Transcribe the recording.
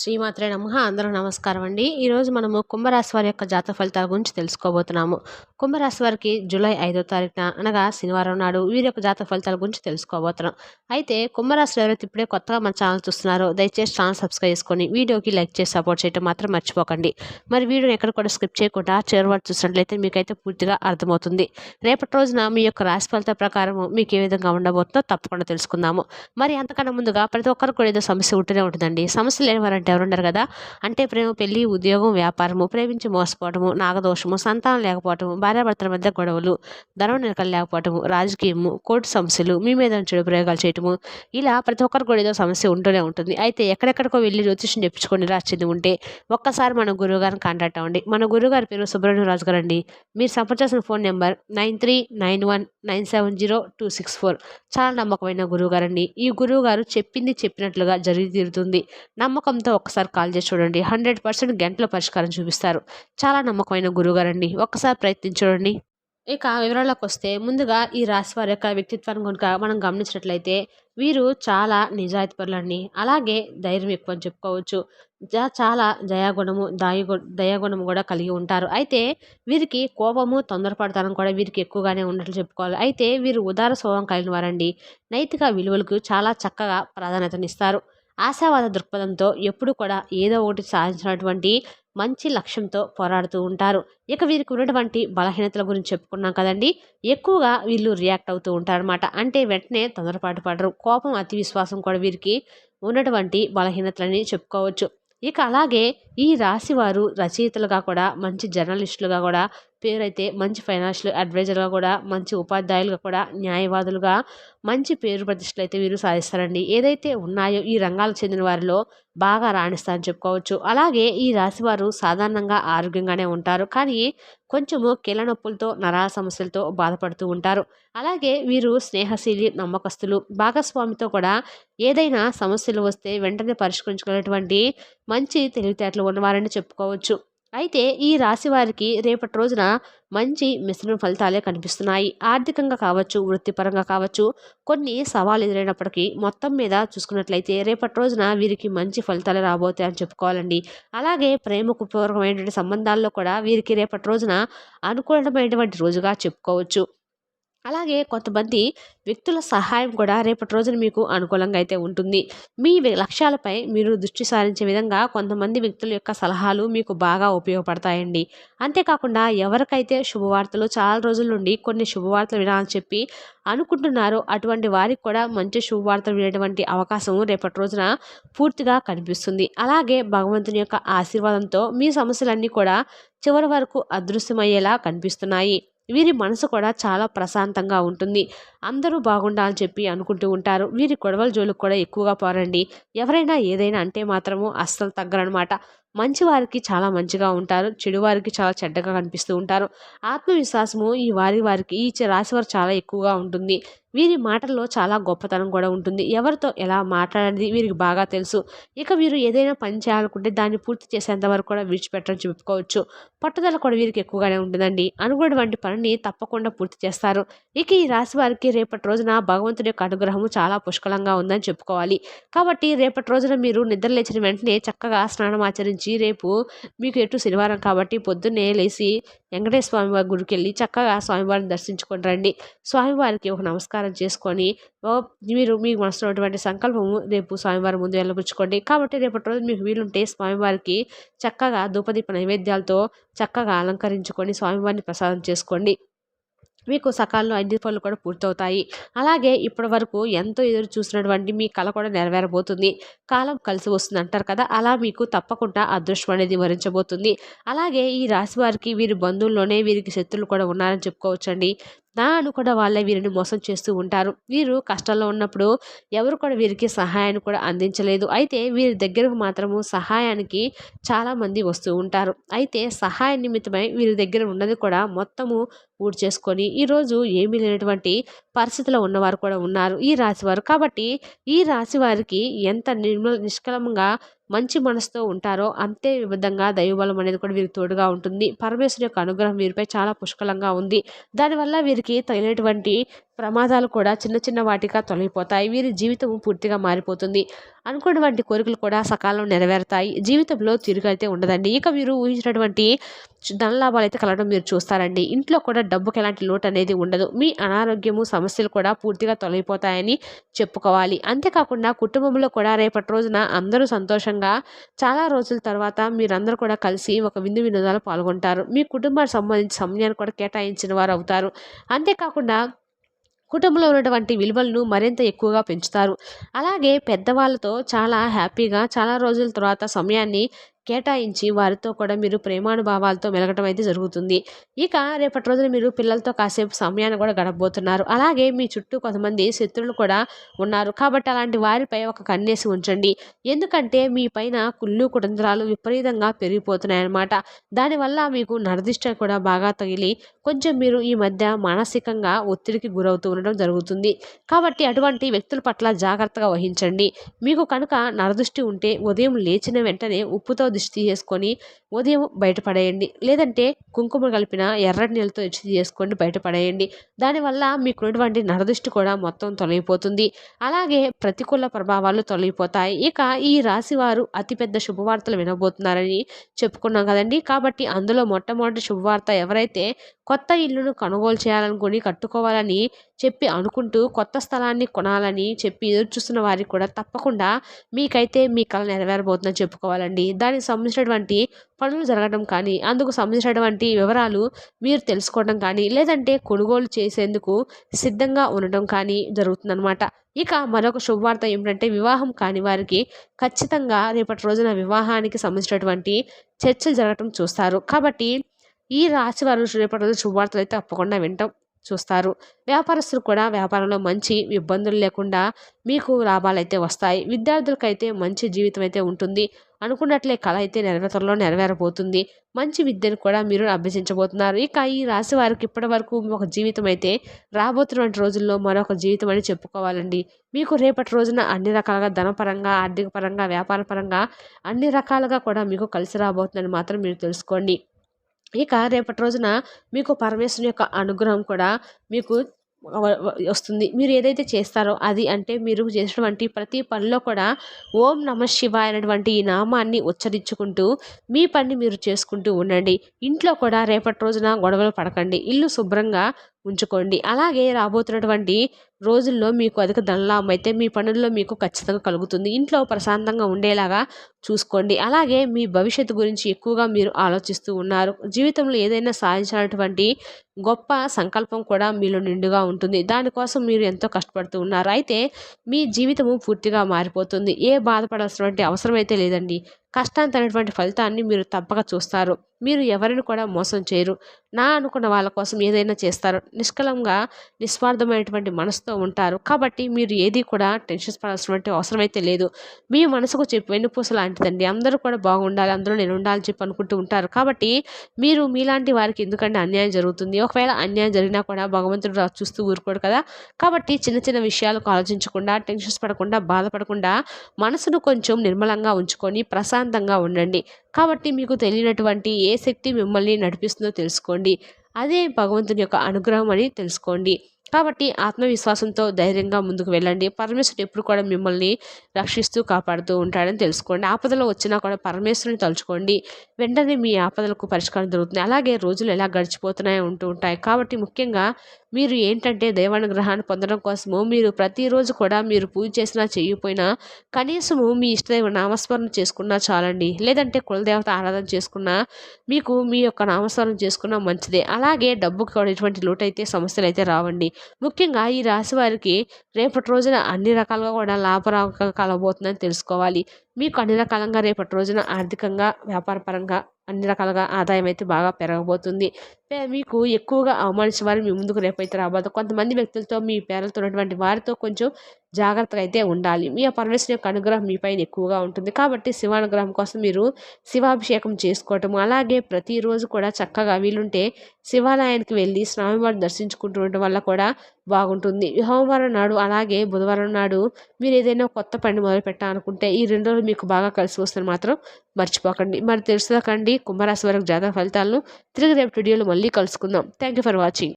శ్రీమాత్రే నమ. అందరూ నమస్కారం అండి. ఈరోజు మనము కుంభరాశి వారి యొక్క జాతక ఫలితాల గురించి తెలుసుకోబోతున్నాము. కుంభరాశి వారికి జూలై ఐదో తారీఖున అనగా శనివారం నాడు వీరి యొక్క జాతక ఫలితాల గురించి తెలుసుకోబోతున్నాం. అయితే కుంభరాశిలో ఎవరైతే ఇప్పుడే కొత్తగా మన ఛానల్ చూస్తున్నారో. దయచేసి ఛానల్ సబ్స్క్రైబ్ చేసుకొని వీడియోకి లైక్ చేసి సపోర్ట్ చేయడం మాత్రం మర్చిపోకండి. మరి వీడియోని ఎక్కడ కూడా స్కిప్ చేయకుండా చేరువాడు చూసినట్లయితే మీకైతే పూర్తిగా అర్థమవుతుంది. రేపటి రోజున మీ యొక్క రాశి ఫలిత ప్రకారం మీకు ఏ విధంగా ఉండబోతుందో తప్పకుండా తెలుసుకుందాము. మరి అంతకన్నా ముందుగా ప్రతి ఒక్కరు కూడా ఏదో సమస్య ఉంటూనే ఉంటుందండి. సమస్య లేని వారంటే ఎవరున్నారు కదా. అంటే ప్రేమ పెళ్ళి ఉద్యోగం వ్యాపారము ప్రేమించి మోసపోవటము నాగదోషము సంతానం లేకపోవటము భార్యాభర్తల మధ్య గొడవలు ధనం నిరకలు లేకపోవటము రాజకీయము కోర్టు సమస్యలు మీ మీద చెడు ప్రయోగాలు చేయటము ఇలా ప్రతి ఒక్కరు కూడా ఏదో సమస్య ఉంటూనే ఉంటుంది. అయితే ఎక్కడెక్కడికో వెళ్ళి జ్యోతిష్యం చెప్పించుకొని రాసింది ఉంటే ఒక్కసారి మన గురువు గారిని కాంటాక్ట్ అవ్వండి. మన గురువుగారి పేరు సుబ్రహ్మణ్యం రాజు గారు అండి. మీరు సంప్రదించిన phone number nine three nine one nine seven zero two six four. చాలా నమ్మకమైన గురువుగారండి. ఈ గురువు గారు చెప్పింది చెప్పినట్లుగా జరిగి తీరుతుంది. నమ్మకంతో ఒక్కసారి కాల్ చేసి చూడండి. హండ్రెడ్ పర్సెంట్ గంటల పరిష్కారం చూపిస్తారు. చాలా నమ్మకమైన గురువుగారండి. ఒక్కసారి ప్రయత్నించి చూడండి. ఇక వివరాలకు వస్తే ముందుగా ఈ రాశి వారి యొక్క వ్యక్తిత్వాన్ని కనుక మనం గమనించినట్లయితే వీరు చాలా నిజాయితీపరులండి. అలాగే ధైర్యం ఎక్కువ అని చెప్పుకోవచ్చు. చాలా దయాగుణము దాయగు దయాగుణము కూడా కలిగి ఉంటారు. అయితే వీరికి కోపము తొందరపడతనం కూడా వీరికి ఎక్కువగానే ఉన్నట్లు చెప్పుకోవాలి. అయితే వీరు ఉదార స్వభావం కలిగిన వారండి. నైతిక విలువలకు చాలా చక్కగా ప్రాధాన్యతనిస్తారు. ఆశావాద దృక్పథంతో ఎప్పుడు కూడా ఏదో ఒకటి సాధించినటువంటి మంచి లక్ష్యంతో పోరాడుతూ ఉంటారు. ఇక వీరికి ఉన్నటువంటి బలహీనతల గురించి చెప్పుకున్నాం కదండి. ఎక్కువగా వీళ్ళు రియాక్ట్ అవుతూ ఉంటారనమాట అంటే వెంటనే తొందరపాటు పడరు. కోపం అతి విశ్వాసం కూడా వీరికి ఉన్నటువంటి బలహీనతలని చెప్పుకోవచ్చు. ఇక అలాగే ఈ రాశి వారు రచయితలుగా కూడా మంచి జర్నలిస్టులుగా కూడా పేరైతే మంచి ఫైనాన్షియల్ అడ్వైజర్గా కూడా మంచి ఉపాధ్యాయులుగా కూడా న్యాయవాదులుగా మంచి పేరు ప్రతిష్టలు అయితే వీరు సాధిస్తారండి. ఏదైతే ఉన్నాయో ఈ రంగాలకు చెందిన వారిలో బాగా రాణిస్తారని చెప్పుకోవచ్చు. అలాగే ఈ రాశి వారు సాధారణంగా ఆరోగ్యంగానే ఉంటారు. కానీ కొంచెము కీళ్ళ నొప్పులతో నరాల సమస్యలతో బాధపడుతూ ఉంటారు. అలాగే వీరు స్నేహశీలి నమ్మకస్తులు భాగస్వామితో కూడా ఏదైనా సమస్యలు వస్తే వెంటనే పరిష్కరించుకునేటువంటి మంచి తెలివితేటలు ఉన్నవారని చెప్పుకోవచ్చు. అయితే ఈ రాశి వారికి రేపటి రోజున మంచి మిశ్రమ ఫలితాలే కనిపిస్తున్నాయి. ఆర్థికంగా కావచ్చు వృత్తిపరంగా కావచ్చు కొన్ని సవాలు ఎదురైనప్పటికీ మొత్తం మీద చూసుకున్నట్లయితే రేపటి రోజున వీరికి మంచి ఫలితాలు రాబోతాయని చెప్పుకోవాలండి. అలాగే ప్రేమకు పూర్వకమైనటువంటి సంబంధాల్లో కూడా వీరికి రేపటి రోజున అనుకూలమైనటువంటి రోజుగా చెప్పుకోవచ్చు. అలాగే కొంతమంది వ్యక్తుల సహాయం కూడా రేపటి రోజున మీకు అనుకూలంగా అయితే ఉంటుంది. మీ లక్ష్యాలపై మీరు దృష్టి సారించే విధంగా కొంతమంది వ్యక్తుల యొక్క సలహాలు మీకు బాగా ఉపయోగపడతాయండి. అంతేకాకుండా ఎవరికైతే శుభవార్తలు చాలా రోజుల నుండి కొన్ని శుభవార్తలు వినాలని చెప్పి అనుకుంటున్నారో అటువంటి వారికి కూడా మంచి శుభవార్తలు వినేటువంటి అవకాశం రేపటి రోజున పూర్తిగా కనిపిస్తుంది. అలాగే భగవంతుని యొక్క ఆశీర్వాదంతో మీ సమస్యలన్నీ కూడా చివరి వరకు అదృశ్యమయ్యేలా కనిపిస్తున్నాయి. వీరి మనసు కూడా చాలా ప్రశాంతంగా ఉంటుంది. అందరూ బాగుండాలని చెప్పి అనుకుంటూ ఉంటారు. వీరి గొడవల జోలికి కూడా ఎక్కువగా పోరండి. ఎవరైనా ఏదైనా అంటే మాత్రము అస్సలు తగ్గరనమాట మంచి వారికి చాలా మంచిగా ఉంటారు చెడువారికి చాలా చెడ్డగా కనిపిస్తూ ఉంటారు. ఆత్మవిశ్వాసము ఈ వారి వారికి ఈ రాశి వారు చాలా ఎక్కువగా ఉంటుంది. వీరి మాటల్లో చాలా గొప్పతనం కూడా ఉంటుంది. ఎవరితో ఎలా మాట్లాడేది వీరికి బాగా తెలుసు. ఇక వీరు ఏదైనా పని చేయాలనుకుంటే దాన్ని పూర్తి చేసేంత వరకు కూడా విడిచిపెట్టడం చెప్పుకోవచ్చు. పట్టుదల కూడా వీరికి ఎక్కువగానే ఉంటుందండి. అనుగుణ వంటి పనిని తప్పకుండా పూర్తి చేస్తారు. ఇక ఈ రాశి వారికి రేపటి రోజున భగవంతుడి యొక్క అనుగ్రహము చాలా పుష్కలంగా ఉందని చెప్పుకోవాలి. కాబట్టి రేపటి రోజున మీరు నిద్ర లేచిన వెంటనే చక్కగా స్నానం ఆచరించి రేపు మీకు ఎటు శనివారం కాబట్టి పొద్దున్నే లేచి వెంకటేశ్వర స్వామి వారి గుడికి వెళ్ళి చక్కగా స్వామివారిని దర్శించుకొని రండి. స్వామివారికి ఒక నమస్కారం చేసుకొని మీరు మీకు మనసులోటువంటి సంకల్పము రేపు స్వామివారి ముందు వెళ్ళబుచ్చుకోండి కాబట్టి రేపటి రోజు మీకు వీలుంటే స్వామివారికి చక్కగా ధూపదీప నైవేద్యాలతో చక్కగా అలంకరించుకొని స్వామివారిని ప్రసాదం చేసుకోండి. మీకు సకాలంలో అన్ని పనులు కూడా పూర్తవుతాయి. అలాగే ఇప్పటి వరకు ఎంతో ఎదురు చూసినటువంటి మీ కళ కూడా నెరవేరబోతుంది. కాలం కలిసి వస్తుంది అంటారు కదా అలా మీకు తప్పకుండా అదృష్టం అనేది వరించబోతుంది. అలాగే ఈ రాశి వారికి వీరి బంధువుల్లోనే వీరికి శత్రులు కూడా ఉన్నారని చెప్పుకోవచ్చండి. నాను కూడా వాళ్ళే వీరిని మోసం చేస్తూ ఉంటారు. వీరు కష్టంలో ఉన్నప్పుడు ఎవరు కూడా వీరికి సహాయాన్ని కూడా అందించలేదు. అయితే వీరి దగ్గరకు మాత్రము సహాయానికి చాలామంది వస్తూ ఉంటారు. అయితే సహాయ నిమిత్తమై వీరి దగ్గర ఉన్నది కూడా మొత్తము పూర్తి చేసుకొని ఈరోజు ఏమీ లేనటువంటి పరిస్థితిలో ఉన్నవారు కూడా ఉన్నారు ఈ రాశివారు. కాబట్టి ఈ రాశి వారికి ఎంత నిర్మల నిష్కలంగా మంచి మనసుతో ఉంటారో అంతే విధంగా దైవబలం అనేది కూడా వీరికి తోడుగా ఉంటుంది. పరమేశ్వరు యొక్క అనుగ్రహం వీరిపై చాలా పుష్కలంగా ఉంది. దానివల్ల వీరికి తగినటువంటి ప్రమాదాలు కూడా చిన్న చిన్న వాటిగా తొలగిపోతాయి. వీరి జీవితం పూర్తిగా మారిపోతుంది. అనుకున్నటువంటి కోరికలు కూడా సకాలంలో నెరవేరుతాయి. జీవితంలో తిరుగు అయితే ఉండదండి. ఇక వీరు ఊహించినటువంటి ధన లాభాలు అయితే కలగడం మీరు చూస్తారండి. ఇంట్లో కూడా డబ్బుకి ఎలాంటి లోటు అనేది ఉండదు. మీ అనారోగ్యము సమస్యలు కూడా పూర్తిగా తొలగిపోతాయని చెప్పుకోవాలి. అంతేకాకుండా కుటుంబంలో కూడా రేపటి రోజున అందరూ సంతోషంగా చాలా రోజుల తర్వాత మీరందరూ కూడా కలిసి ఒక విందు వినోదాలు పాల్గొంటారు. మీ కుటుంబానికి సంబంధించిన సమయాన్ని కూడా కేటాయించిన వారు అవుతారు. అంతేకాకుండా కుటుంబంలో ఉన్నటువంటి విలువలను మరింత ఎక్కువగా పెంచుతారు. అలాగే పెద్దవాళ్ళతో చాలా హ్యాపీగా చాలా రోజుల తర్వాత సమయాన్ని కేటాయించి వారితో కూడా మీరు ప్రేమానుభావాలతో మెలగటం అయితే జరుగుతుంది. ఇక రేపటి రోజున మీరు పిల్లలతో కాసేపు సమయాన్ని కూడా గడపబోతున్నారు. అలాగే మీ చుట్టూ కొంతమంది శత్రువులు కూడా ఉన్నారు. కాబట్టి అలాంటి వారిపై ఒక కన్నేసి ఉంచండి. ఎందుకంటే మీ పైన కుళ్ళు కుటుంబరాలు విపరీతంగా పెరిగిపోతున్నాయి అన్నమాట దానివల్ల మీకు నరదిష్ట కూడా బాగా తగిలి కొంచెం మీరు ఈ మధ్య మానసికంగా ఒత్తిడికి గురవుతూ ఉండడం జరుగుతుంది. కాబట్టి అటువంటి వ్యక్తుల పట్ల జాగ్రత్తగా వహించండి. మీకు కనుక నరదృష్టి ఉంటే ఉదయం లేచిన వెంటనే ఉప్పుతో దిష్టి చేసుకొని ఉదయం బయటపడేయండి. లేదంటే కుంకుమ కలిపిన ఎర్రటి నీళ్ళతో దిష్టి చేసుకొని బయటపడేయండి. దానివల్ల మీకున్నటువంటి నరదృష్టి కూడా మొత్తం తొలగిపోతుంది. అలాగే ప్రతికూల ప్రభావాలు తొలగిపోతాయి. ఇక ఈ రాశి వారు అతిపెద్ద శుభవార్తలు వినబోతున్నారని చెప్పుకున్నాం కదండి. కాబట్టి అందులో మొట్టమొదటి శుభవార్త ఎవరైతే కొత్త ఇల్లును కొనుగోలు చేయాలనుకుని కట్టుకోవాలని చెప్పి అనుకుంటూ కొత్త స్థలాన్ని కొనాలని చెప్పి ఎదురు చూస్తున్న వారికి కూడా తప్పకుండా మీకైతే మీ కళ నెరవేరబోతుందని చెప్పుకోవాలండి. దానికి సంబంధించినటువంటి పనులు జరగడం కానీ అందుకు సంబంధించినటువంటి వివరాలు మీరు తెలుసుకోవడం కానీ లేదంటే కొనుగోలు చేసేందుకు సిద్ధంగా ఉండడం కానీ జరుగుతుందన్నమాట. ఇక మరొక శుభవార్త ఏమిటంటే వివాహం కాని వారికి ఖచ్చితంగా రేపటి రోజున వివాహానికి సంబంధించినటువంటి చర్చలు జరగటం చూస్తారు. కాబట్టి ఈ రాశి వారు రేపటి రోజు శుభవార్తలు అయితే తప్పకుండా వింటాం. చూస్తారు. వ్యాపారస్తులు కూడా వ్యాపారంలో మంచి ఇబ్బందులు లేకుండా మీకు లాభాలు అయితే వస్తాయి. విద్యార్థులకైతే మంచి జీవితం అయితే ఉంటుంది. అనుకున్నట్లే కళ అయితే నెరవేరలో నెరవేరబోతుంది. మంచి విద్యను కూడా మీరు అభ్యసించబోతున్నారు. ఇక ఈ రాశి వారికి ఇప్పటి వరకు ఒక జీవితం అయితే రాబోతున్నటువంటి రోజుల్లో మరొక జీవితం అని చెప్పుకోవాలండి. మీకు రేపటి రోజున అన్ని రకాలుగా ధనపరంగా ఆర్థిక పరంగా వ్యాపార పరంగా అన్ని రకాలుగా కూడా మీకు కలిసి రాబోతుందని మాత్రం మీరు తెలుసుకోండి. ఇక రేపటి రోజున మీకు పరమేశ్వరుని యొక్క అనుగ్రహం కూడా మీకు వస్తుంది. మీరు ఏదైతే చేస్తారో అది అంటే మీరు చేసినటువంటి ప్రతి పనిలో కూడా ఓం నమ శివాయ అనేటువంటి ఈ నామాన్ని ఉచ్చరించుకుంటూ మీ పని మీరు చేసుకుంటూ ఉండండి. ఇంట్లో కూడా రేపటి రోజున గొడవలు పడకండి. ఇల్లు శుభ్రంగా ఉంచుకోండి. అలాగే రాబోతున్నటువంటి రోజుల్లో మీకు అధిక ధనలాభం అయితే మీ పనుల్లో మీకు ఖచ్చితంగా కలుగుతుంది. ఇంట్లో ప్రశాంతంగా ఉండేలాగా చూసుకోండి. అలాగే మీ భవిష్యత్తు గురించి ఎక్కువగా మీరు ఆలోచిస్తూ ఉన్నారు. జీవితంలో ఏదైనా సాధించినటువంటి గొప్ప సంకల్పం కూడా మీలో నిండుగా ఉంటుంది. దానికోసం మీరు ఎంతో కష్టపడుతూ ఉన్నారు. అయితే మీ జీవితము పూర్తిగా మారిపోతుంది. ఏ బాధపడాల్సినటువంటి అవసరం అయితే లేదండి. కష్టాంతరైనటువంటి ఫలితాన్ని మీరు తప్పక చూస్తారు. మీరు ఎవరిని కూడా మోసం చేయరు. నా అనుకున్న వాళ్ళ కోసం ఏదైనా చేస్తారు. నిష్కలంగా నిస్వార్థమైనటువంటి మనసుతో ఉంటారు. కాబట్టి మీరు ఏది కూడా టెన్షన్స్ పడాల్సినటువంటి అవసరం అయితే లేదు. మీ మనసుకు చెప్పి వెన్నుపూస లాంటిదండి. అందరూ కూడా బాగుండాలి. అందరూ నేను ఉండాలని చెప్పి అనుకుంటూ ఉంటారు. కాబట్టి మీరు మీలాంటి వారికి ఎందుకంటే అన్యాయం జరుగుతుంది? ఒకవేళ అన్యాయం జరిగినా కూడా భగవంతుడు చూస్తూ ఊరుకోడు కదా? కాబట్టి చిన్న చిన్న విషయాలకు ఆలోచించకుండా టెన్షన్స్ పడకుండా బాధపడకుండా మనసును కొంచెం నిర్మలంగా ఉంచుకొని ప్రశాంతంగా ఉండండి. కాబట్టి మీకు తెలియనటువంటి ఏ శక్తి మిమ్మల్ని నడిపిస్తుందో తెలుసుకోండి. అదే భగవంతుని యొక్క అనుగ్రహం అని తెలుసుకోండి. కాబట్టి ఆత్మవిశ్వాసంతో ధైర్యంగా ముందుకు వెళ్ళండి. పరమేశ్వరుడు ఎప్పుడు కూడా మిమ్మల్ని రక్షిస్తూ కాపాడుతూ ఉంటాడని తెలుసుకోండి. ఆపదలో వచ్చినా కూడా పరమేశ్వరుని తలుచుకోండి. వెంటనే మీ ఆపదలకు పరిష్కారం దొరుకుతుంది. అలాగే రోజులు ఎలా గడిచిపోతున్నాయో ఉంటూ ఉంటాయి. కాబట్టి ముఖ్యంగా మీరు ఏంటంటే దైవానుగ్రహాన్ని పొందడం కోసము మీరు ప్రతిరోజు కూడా మీరు పూజ చేసినా చేయకపోయినా కనీసము మీ ఇష్టదైవ నామస్మరణ చేసుకున్నా చాలండి. లేదంటే కులదేవత ఆరాధన చేసుకున్నా మీకు మీ యొక్క నామస్మరణ చేసుకున్నా మంచిదే. అలాగే డబ్బుకి కూడా ఎటువంటి లోటు అయితే సమస్యలు అయితే రావండి. ముఖ్యంగా ఈ రాశి వారికి రేపటి రోజున అన్ని రకాలుగా కూడా లాభరాక కలగబోతుందని తెలుసుకోవాలి. మీకు అన్ని రకాలంగా రేపటి రోజున ఆర్థికంగా వ్యాపారపరంగా అన్ని రకాలుగా ఆదాయం అయితే బాగా పెరగబోతుంది. మీకు ఎక్కువగా అవమానించిన వారు మీ ముందుకు రేపైతే రాబోతుంది కొంతమంది వ్యక్తులతో మీ పేర్లతో ఉన్నటువంటి వారితో కొంచెం జాగ్రత్తగా అయితే ఉండాలి. మీ పరమేశ్వరి యొక్క అనుగ్రహం మీ పైన ఎక్కువగా ఉంటుంది. కాబట్టి శివానుగ్రహం కోసం మీరు శివాభిషేకం చేసుకోవటం అలాగే ప్రతిరోజు కూడా చక్కగా వీలుంటే శివాలయానికి వెళ్ళి స్వామివారిని దర్శించుకుంటూ ఉండటం వల్ల కూడా బాగుంటుంది. సోమవారం నాడు అలాగే బుధవారం నాడు మీరు ఏదైనా కొత్త పని మొదలు పెట్టాలనుకుంటే ఈ రెండు రోజులు మీకు బాగా కలిసి వస్తుంది మాత్రం మర్చిపోకండి. మరి తెలుసుకోకండి కుంభరాశి వరకు జాతక ఫలితాలను. తిరిగి రేపు వీడియోలో మళ్ళీ కలుసుకుందాం. Thank you for watching